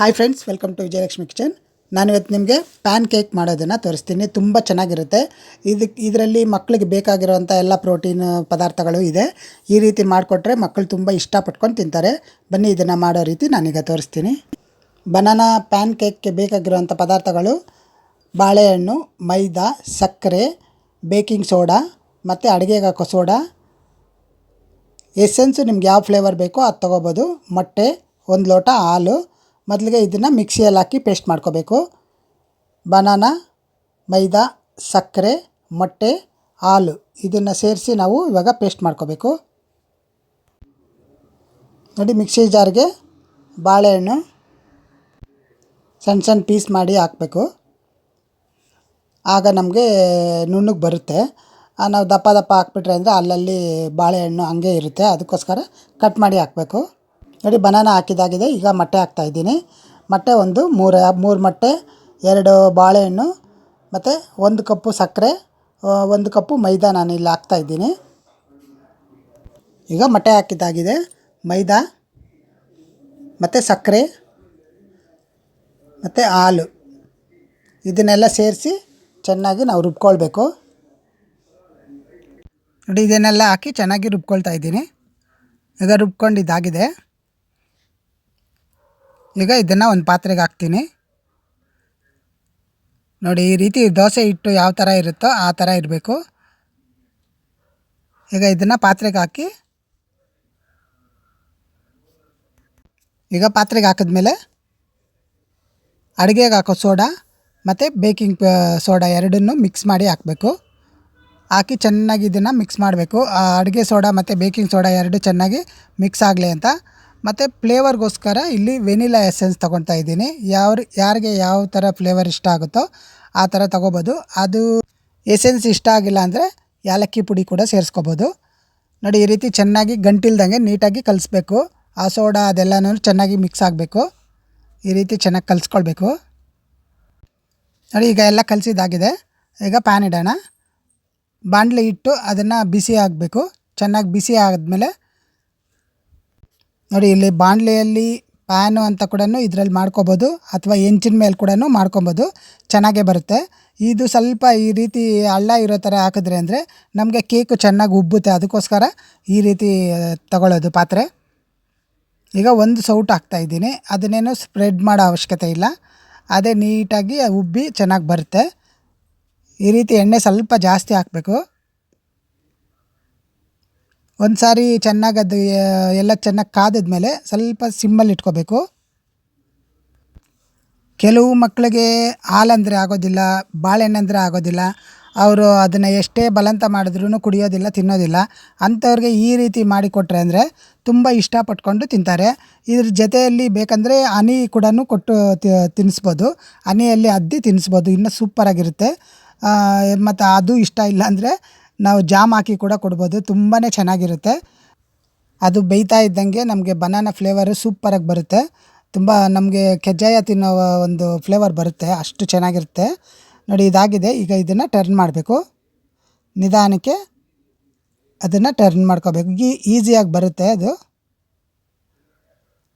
Hi friends welcome to Vijayalakshmi kitchen ನಾನು ಇವತ್ತು ನಿಮಗೆ ಪ್ಯಾನ್ ಕೇಕ್ ಮಾಡೋದನ್ನು ತೋರಿಸ್ತೀನಿ. ತುಂಬ ಚೆನ್ನಾಗಿರುತ್ತೆ. ಇದಕ್ಕೆ ಇದರಲ್ಲಿ ಮಕ್ಕಳಿಗೆ ಬೇಕಾಗಿರುವಂಥ ಎಲ್ಲ ಪ್ರೋಟೀನ್ ಪದಾರ್ಥಗಳು ಇದೆ. ಈ ರೀತಿ ಮಾಡಿಕೊಟ್ರೆ ಮಕ್ಕಳು ತುಂಬ ಇಷ್ಟಪಟ್ಕೊಂಡು ತಿಂತಾರೆ. ಬನ್ನಿ, ಇದನ್ನು ಮಾಡೋ ರೀತಿ ನಾನೀಗ ತೋರಿಸ್ತೀನಿ. ಬನಾನಾ ಪ್ಯಾನ್ ಕೇಕ್ಗೆ ಬೇಕಾಗಿರುವಂಥ ಪದಾರ್ಥಗಳು ಬಾಳೆಹಣ್ಣು, ಮೈದಾ, ಸಕ್ಕರೆ ಬೇಕಿಂಗ್ ಸೋಡಾ ಮತ್ತು ಅಡುಗೆಗೆ ಹಾಕೋ ಸೋಡಾ ಎಸೆನ್ಸು ನಿಮ್ಗೆ ಯಾವ ಫ್ಲೇವರ್ ಬೇಕೋ ಅದು ತೊಗೋಬೋದು. ಮೊಟ್ಟೆ, ಒಂದು ಲೋಟ ಹಾಲು ಮೊದಲಿಗೆ ಇದನ್ನು ಮಿಕ್ಸಿಯಲ್ಲಿ ಹಾಕಿ ಪೇಸ್ಟ್ ಮಾಡ್ಕೋಬೇಕು. ಬನಾನಾ, ಮೈದಾ, ಸಕ್ಕರೆ, ಮೊಟ್ಟೆ, ಹಾಲು ಇದನ್ನು ಸೇರಿಸಿ ನಾವು ಇವಾಗ ಪೇಸ್ಟ್ ಮಾಡ್ಕೋಬೇಕು. ನೋಡಿ ಮಿಕ್ಸಿ ಜಾರ್ಗೆ ಬಾಳೆಹಣ್ಣು ಸಣ್ಣ ಸಣ್ಣ ಪೀಸ್ ಮಾಡಿ ಹಾಕಬೇಕು. ಆಗ ನಮಗೆ ನುಣ್ಣಗೆ ಬರುತ್ತೆ. ನಾವು ದಪ್ಪ ದಪ್ಪ ಹಾಕ್ಬಿಟ್ರೆ ಅಂದರೆ ಅಲ್ಲಲ್ಲಿ ಬಾಳೆಹಣ್ಣು ಹಂಗೆ ಇರುತ್ತೆ. ಅದಕ್ಕೋಸ್ಕರ ಕಟ್ ಮಾಡಿ ಹಾಕಬೇಕು. ನೋಡಿ ಬನಾನ ಹಾಕಿದಾಗಿದೆ. ಈಗ ಮೊಟ್ಟೆ ಹಾಕ್ತಾಯಿದ್ದೀನಿ ಮೊಟ್ಟೆ ಒಂದು ಮೂರು ಮೂರು ಮೊಟ್ಟೆ, ಎರಡು ಬಾಳೆಹಣ್ಣು, ಮತ್ತು ಒಂದು ಕಪ್ಪು ಸಕ್ಕರೆ ಒಂದು ಕಪ್ಪು ಮೈದಾ ನಾನು ಇಲ್ಲಿ ಹಾಕ್ತಾಯಿದ್ದೀನಿ ಈಗ ಮೊಟ್ಟೆ ಹಾಕಿದ್ದಾಗಿದೆ ಮೈದಾ, ಮತ್ತು ಸಕ್ಕರೆ, ಮತ್ತು ಹಾಲು. ಇದನ್ನೆಲ್ಲ ಸೇರಿಸಿ ಚೆನ್ನಾಗಿ ನಾವು ರುಬ್ಕೊಳ್ಬೇಕು. ನೋಡಿ, ಇದನ್ನೆಲ್ಲ ಹಾಕಿ ಚೆನ್ನಾಗಿ ರುಬ್ಕೊಳ್ತಾ ಇದ್ದೀನಿ. ಈಗ ರುಬ್ಕೊಂಡಿದ್ದಾಗಿದೆ. ಈಗ ಇದನ್ನು ಒಂದು ಪಾತ್ರೆಗೆ ಹಾಕ್ತೀನಿ. ನೋಡಿ, ಈ ರೀತಿ ದೋಸೆ ಹಿಟ್ಟು ಯಾವ ಥರ ಇರುತ್ತೋ ಆ ಥರ ಇರಬೇಕು. ಈಗ ಇದನ್ನು ಪಾತ್ರೆಗೆ ಹಾಕಿ. ಈಗ ಪಾತ್ರೆಗೆ ಹಾಕಿದ್ಮೇಲೆ ಅಡುಗೆಗೆ ಹಾಕೋ ಸೋಡಾ ಮತ್ತು ಬೇಕಿಂಗ್ ಸೋಡಾ ಎರಡನ್ನೂ ಮಿಕ್ಸ್ ಮಾಡಿ ಹಾಕಬೇಕು. ಹಾಕಿ ಚೆನ್ನಾಗಿ ಇದನ್ನು ಮಿಕ್ಸ್ ಮಾಡಬೇಕು. ಅಡುಗೆ ಸೋಡಾ ಮತ್ತು ಬೇಕಿಂಗ್ ಸೋಡಾ ಎರಡು ಚೆನ್ನಾಗಿ ಮಿಕ್ಸ್ ಆಗಲಿ ಅಂತ. ಮತ್ತು ಫ್ಲೇವರ್ಗೋಸ್ಕರ ಇಲ್ಲಿ ವೆನಿಲಾ ಎಸೆನ್ಸ್ ತೊಗೊತಾ ಇದ್ದೀನಿ. ಯಾವ ಯಾರಿಗೆ ಯಾವ ಥರ ಫ್ಲೇವರ್ ಇಷ್ಟ ಆಗುತ್ತೋ ಆ ಥರ ತೊಗೋಬೋದು. ಅದು ಎಸೆನ್ಸ್ ಇಷ್ಟ ಆಗಿಲ್ಲ ಅಂದರೆ ಏಲಕ್ಕಿ ಪುಡಿ ಕೂಡ ಸೇರಿಸ್ಕೋಬೋದು. ನೋಡಿ, ಈ ರೀತಿ ಚೆನ್ನಾಗಿ ಗಂಟಿಲ್ದಂಗೆ ನೀಟಾಗಿ ಕಲಿಸ್ಬೇಕು. ಆ ಸೋಡಾ ಅದೆಲ್ಲನೂ ಚೆನ್ನಾಗಿ ಮಿಕ್ಸ್ ಆಗಬೇಕು. ಈ ರೀತಿ ಚೆನ್ನಾಗಿ ಕಲಿಸ್ಕೊಳ್ಬೇಕು. ನೋಡಿ, ಈಗ ಎಲ್ಲ ಕಲಿಸಿದಾಗಿದೆ ಈಗ ಪ್ಯಾನ್ ಇಡೋಣ. ಬಾಣಲೆ ಇಟ್ಟು ಅದನ್ನು ಬಿಸಿ ಆಗಬೇಕು. ಚೆನ್ನಾಗಿ ಬಿಸಿ ಆದಮೇಲೆ ನೋಡಿ, ಇಲ್ಲಿ ಬಾಣಲೆಯಲ್ಲಿ ಪ್ಯಾನು ಅಂತ ಕೂಡ ಇದರಲ್ಲಿ ಮಾಡ್ಕೋಬೋದು, ಅಥವಾ ಹೆಂಚಿನ ಮೇಲೆ ಕೂಡ ಮಾಡ್ಕೊಬೋದು, ಚೆನ್ನಾಗೇ ಬರುತ್ತೆ. ಇದು ಸ್ವಲ್ಪ ಈ ರೀತಿ ಹಳ್ಳ ಇರೋ ಥರ ಹಾಕಿದ್ರೆ ಅಂದರೆ ನಮಗೆ ಕೇಕು ಚೆನ್ನಾಗಿ ಉಬ್ಬುತ್ತೆ. ಅದಕ್ಕೋಸ್ಕರ ಈ ರೀತಿ ತಗೊಳ್ಳೋದು ಪಾತ್ರೆ. ಈಗ ಒಂದು ಸೌಟ್ ಹಾಕ್ತಾಯಿದ್ದೀನಿ ಅದನ್ನೇನು ಸ್ಪ್ರೆಡ್ ಮಾಡೋ ಅವಶ್ಯಕತೆ ಇಲ್ಲ. ಅದೇ ನೀಟಾಗಿ ಉಬ್ಬಿ ಚೆನ್ನಾಗಿ ಬರುತ್ತೆ. ಈ ರೀತಿ ಎಣ್ಣೆ ಸ್ವಲ್ಪ ಜಾಸ್ತಿ ಹಾಕಬೇಕು. ಒಂದು ಸಾರಿ ಚೆನ್ನಾಗಿ ಅದು ಎಲ್ಲ ಚೆನ್ನಾಗಿ ಕಾದಿದ್ಮೇಲೆ ಸ್ವಲ್ಪ ಸಿಮ್ಮಲ್ಲಿ ಇಟ್ಕೋಬೇಕು. ಕೆಲವು ಮಕ್ಕಳಿಗೆ ಹಾಲಂದರೆ ಆಗೋದಿಲ್ಲ ಬಾಳೆಹಣ್ಣಂದರೆ ಆಗೋದಿಲ್ಲ, ಅವರು ಅದನ್ನು ಎಷ್ಟೇ ಬಲಂತ ಮಾಡಿದ್ರೂ ಕುಡಿಯೋದಿಲ್ಲ, ತಿನ್ನೋದಿಲ್ಲ. ಅಂಥವ್ರಿಗೆ ಈ ರೀತಿ ಮಾಡಿಕೊಟ್ರೆ ಅಂದರೆ ತುಂಬ ಇಷ್ಟಪಟ್ಕೊಂಡು ತಿಂತಾರೆ. ಇದ್ರ ಜೊತೆಯಲ್ಲಿ ಬೇಕಂದರೆ ಹನಿ ಕೂಡ ಕೊಟ್ಟು ತಿನ್ನಿಸ್ಬೋದು ಹನಿಯಲ್ಲಿ ಅದ್ದಿ ತಿನ್ನಿಸ್ಬೋದು ಇನ್ನೂ ಸೂಪರಾಗಿರುತ್ತೆ. ಮತ್ತು ಅದು ಇಷ್ಟ ಇಲ್ಲ ಅಂದರೆ ನಾವು ಜಾಮ್ ಹಾಕಿ ಕೂಡ ಕೊಡ್ಬೋದು. ತುಂಬಾ ಚೆನ್ನಾಗಿರುತ್ತೆ. ಅದು ಬೇಯ್ತಾ ಇದ್ದಂಗೆ ನಮಗೆ ಬನಾನಾ ಫ್ಲೇವರು ಸೂಪರಾಗಿ ಬರುತ್ತೆ. ತುಂಬ ನಮಗೆ ಕಜ್ಜಾಯ ತಿನ್ನೋ ಒಂದು ಫ್ಲೇವರ್ ಬರುತ್ತೆ. ಅಷ್ಟು ಚೆನ್ನಾಗಿರುತ್ತೆ. ನೋಡಿ, ಇದಾಗಿದೆ. ಈಗ ಇದನ್ನು ಟರ್ನ್ ಮಾಡಬೇಕು. ನಿಧಾನಕ್ಕೆ ಅದನ್ನು ಟರ್ನ್ ಮಾಡ್ಕೋಬೇಕು. ಈ ಈಸಿಯಾಗಿ ಬರುತ್ತೆ ಅದು.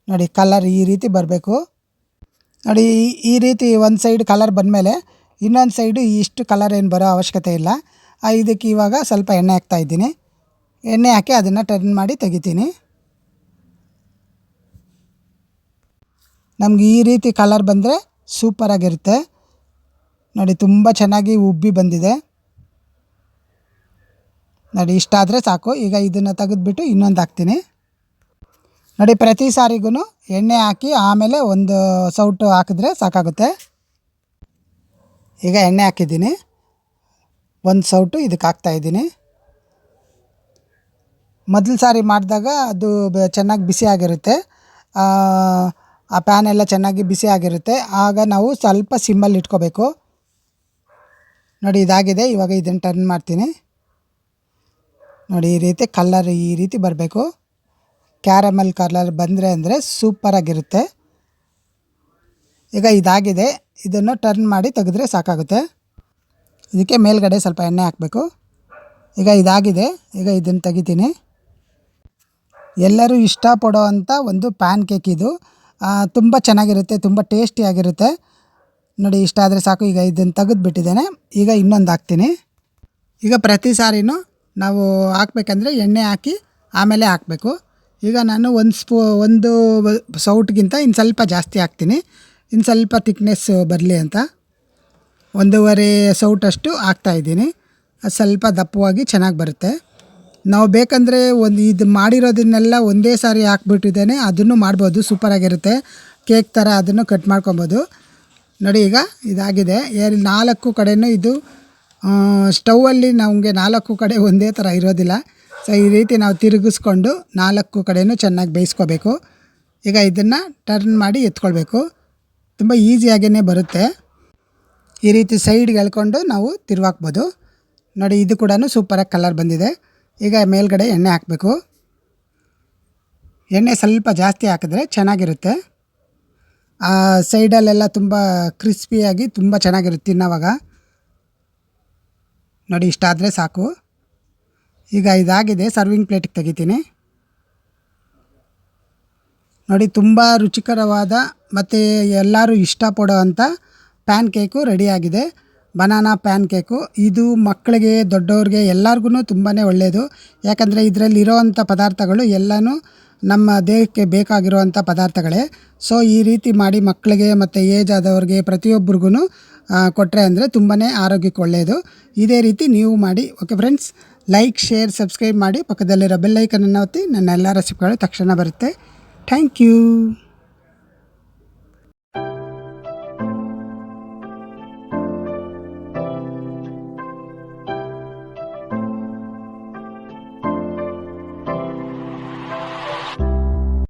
ನೋಡಿ ಕಲರ್ ಈ ರೀತಿ ಬರಬೇಕು. ನೋಡಿ, ಈ- ರೀತಿ ಒಂದು ಸೈಡ್ ಕಲರ್ ಬಂದಮೇಲೆ ಇನ್ನೊಂದು ಸೈಡು ಇಷ್ಟು ಕಲರ್ ಏನು ಬರೋ ಅವಶ್ಯಕತೆ ಇಲ್ಲ. ಇದಕ್ಕೆ ಇವಾಗ ಸ್ವಲ್ಪ ಎಣ್ಣೆ ಹಾಕ್ತಾ ಇದ್ದೀನಿ. ಎಣ್ಣೆ ಹಾಕಿ ಅದನ್ನು ಟರ್ನ್ ಮಾಡಿ ತೆಗಿತೀನಿ. ನಮ್ಗೆ ಈ ರೀತಿ ಕಲರ್ ಬಂದರೆ ಸೂಪರಾಗಿರುತ್ತೆ ನೋಡಿ, ತುಂಬ ಚೆನ್ನಾಗಿ ಉಬ್ಬಿ ಬಂದಿದೆ. ನೋಡಿ, ಇಷ್ಟ ಆದರೆ ಸಾಕು. ಈಗ ಇದನ್ನು ತೆಗೆದುಬಿಟ್ಟು ಇನ್ನೊಂದು ಹಾಕ್ತೀನಿ. ನೋಡಿ, ಪ್ರತಿ ಸಾರಿಗೂ ಎಣ್ಣೆ ಹಾಕಿ ಆಮೇಲೆ ಒಂದು ಸೌಟು ಹಾಕಿದ್ರೆ ಸಾಕಾಗುತ್ತೆ. ಈಗ ಎಣ್ಣೆ ಹಾಕಿದ್ದೀನಿ. ಒಂದು ಸೌಟು ಇದಕ್ಕೆ ಹಾಕ್ತಾಯಿದ್ದೀನಿ ಮೊದಲು ಸಾರಿ ಮಾಡಿದಾಗ ಅದು ಚೆನ್ನಾಗಿ ಬಿಸಿ ಆಗಿರುತ್ತೆ. ಆ ಆ ಪ್ಯಾನ್ ಎಲ್ಲ ಚೆನ್ನಾಗಿ ಬಿಸಿ ಆಗಿರುತ್ತೆ. ಆಗ ನಾವು ಸ್ವಲ್ಪ ಸಿಮ್ಮಲ್ಲಿ ಇಟ್ಕೋಬೇಕು. ನೋಡಿ ಇದಾಗಿದೆ, ಇವಾಗ ಇದನ್ನು ಟರ್ನ್ ಮಾಡ್ತೀನಿ. ನೋಡಿ ಈ ರೀತಿ ಕಲ್ಲರ್ ಈ ರೀತಿ ಬರಬೇಕು. ಕ್ಯಾರಮಲ್ ಕಲರ್ ಬಂದರೆ ಅಂದರೆ ಸೂಪರಾಗಿರುತ್ತೆ ಈಗ ಇದಾಗಿದೆ, ಇದನ್ನು ಟರ್ನ್ ಮಾಡಿ ತೆಗೆದ್ರೆ ಸಾಕಾಗುತ್ತೆ. ಇದಕ್ಕೆ ಮೇಲ್ಗಡೆ ಸ್ವಲ್ಪ ಎಣ್ಣೆ ಹಾಕಬೇಕು. ಈಗ ಇದಾಗಿದೆ. ಈಗ ಇದನ್ನು ತೆಗಿತೀನಿ. ಎಲ್ಲರೂ ಇಷ್ಟಪಡೋ ಅಂಥ ಒಂದು ಪ್ಯಾನ್ ಕೇಕ್ ಇದು ತುಂಬ ಚೆನ್ನಾಗಿರುತ್ತೆ, ತುಂಬ ಟೇಸ್ಟಿಯಾಗಿರುತ್ತೆ. ನೋಡಿ, ಇಷ್ಟ ಆದರೆ ಸಾಕು. ಈಗ ಇದನ್ನು ತೆಗೆದುಬಿಟ್ಟಿದ್ದೇನೆ. ಈಗ ಇನ್ನೊಂದು ಹಾಕ್ತೀನಿ. ಈಗ ಪ್ರತಿ ಸಾರಿನೂ ನಾವು ಹಾಕ್ಬೇಕಂದ್ರೆ ಎಣ್ಣೆ ಹಾಕಿ ಆಮೇಲೆ ಹಾಕಬೇಕು. ಈಗ ನಾನು ಒಂದು ಸ್ಪೂ, ಒಂದು ಸೌಟ್ಗಿಂತ ಇನ್ನು ಸ್ವಲ್ಪ ಜಾಸ್ತಿ ಹಾಕ್ತೀನಿ. ಇನ್ನು ಸ್ವಲ್ಪ ತಿಕ್ನೆಸ್ ಬರಲಿ ಅಂತ. ಒಂದೂವರೆ ಸೌಟಷ್ಟು ಹಾಕ್ತಾಯಿದ್ದೀನಿ ಅದು ಸ್ವಲ್ಪ ದಪ್ಪವಾಗಿ ಚೆನ್ನಾಗಿ ಬರುತ್ತೆ. ನಾವು ಬೇಕಂದರೆ ಒಂದು ಇದು ಮಾಡಿರೋದನ್ನೆಲ್ಲ ಒಂದೇ ಸಾರಿ ಹಾಕ್ಬಿಟ್ಟಿದ್ದೇನೆ, ಅದನ್ನು ಮಾಡ್ಬೋದು, ಸೂಪರಾಗಿರುತ್ತೆ. ಕೇಕ್ ಥರ ಅದನ್ನು ಕಟ್ ಮಾಡ್ಕೊಬೋದು. ನೋಡಿ ಈಗ ಇದಾಗಿದೆ. ಎಲ್ಲಿ ನಾಲ್ಕು ಕಡೆಯೂ ಇದು ಸ್ಟೌವಲ್ಲಿ ನಮಗೆ ನಾಲ್ಕು ಕಡೆ ಒಂದೇ ಥರ ಇರೋದಿಲ್ಲ. ಸೊ ಈ ರೀತಿ ನಾವು ತಿರುಗಿಸ್ಕೊಂಡು ನಾಲ್ಕು ಕಡೆಯೂ ಚೆನ್ನಾಗಿ ಬೇಯಿಸ್ಕೋಬೇಕು. ಈಗ ಇದನ್ನು ಟರ್ನ್ ಮಾಡಿ ಎತ್ಕೊಳ್ಬೇಕು. ತುಂಬ ಈಸಿಯಾಗೇ ಬರುತ್ತೆ. ಈ ರೀತಿ ಸೈಡ್ಗೆ ಎಳ್ಕೊಂಡು ನಾವು ತಿರುವಾಕ್ಬೋದು. ನೋಡಿ, ಇದು ಕೂಡ ಸೂಪರಾಗಿ ಕಲರ್ ಬಂದಿದೆ. ಈಗ ಮೇಲ್ಗಡೆ ಎಣ್ಣೆ ಹಾಕಬೇಕು. ಎಣ್ಣೆ ಸ್ವಲ್ಪ ಜಾಸ್ತಿ ಹಾಕಿದ್ರೆ ಚೆನ್ನಾಗಿರುತ್ತೆ. ಆ ಸೈಡಲ್ಲೆಲ್ಲ ತುಂಬ ಕ್ರಿಸ್ಪಿಯಾಗಿ ತುಂಬ ಚೆನ್ನಾಗಿರುತ್ತೆ ತಿನ್ನೋವಾಗ. ನೋಡಿ ಇಷ್ಟ ಆದರೆ ಸಾಕು. ಈಗ ಇದಾಗಿದೆ, ಸರ್ವಿಂಗ್ ಪ್ಲೇಟಿಗೆ ತೆಗಿತೀನಿ. ನೋಡಿ, ತುಂಬ ರುಚಿಕರವಾದ ಮತ್ತು ಎಲ್ಲರೂ ಇಷ್ಟಪಡೋ ಅಂಥ ಪ್ಯಾನ್ ಕೇಕು ರೆಡಿಯಾಗಿದೆ ಬನಾನಾ ಪ್ಯಾನ್ ಕೇಕು. ಇದು ಮಕ್ಕಳಿಗೆ, ದೊಡ್ಡವ್ರಿಗೆ ಎಲ್ಲರಿಗೂ ತುಂಬಾ ಒಳ್ಳೆಯದು ಯಾಕಂದರೆ ಇದರಲ್ಲಿ ಇರೋವಂಥ ಪದಾರ್ಥಗಳು ಎಲ್ಲನೂ ನಮ್ಮ ದೇಹಕ್ಕೆ ಬೇಕಾಗಿರುವಂಥ ಪದಾರ್ಥಗಳೇ. ಸೊ ಈ ರೀತಿ ಮಾಡಿ ಮಕ್ಕಳಿಗೆ ಮತ್ತು ಏಜ್ ಆದವ್ರಿಗೆ ಪ್ರತಿಯೊಬ್ಬರಿಗೂ ಕೊಟ್ಟರೆ ಅಂದರೆ ತುಂಬಾ ಆರೋಗ್ಯಕ್ಕೆ ಒಳ್ಳೆಯದು ಇದೇ ರೀತಿ ನೀವು ಮಾಡಿ, okay friends? Like, share, subscribe ಮಾಡಿ ಪಕ್ಕದಲ್ಲಿರೋ ಬೆಲ್ಲೈಕನನ್ನು ಒತ್ತಿ ನನ್ನ ಎಲ್ಲ ರೆಸಿಪಿಗಳು ತಕ್ಷಣ ಬರುತ್ತೆ. Thank you.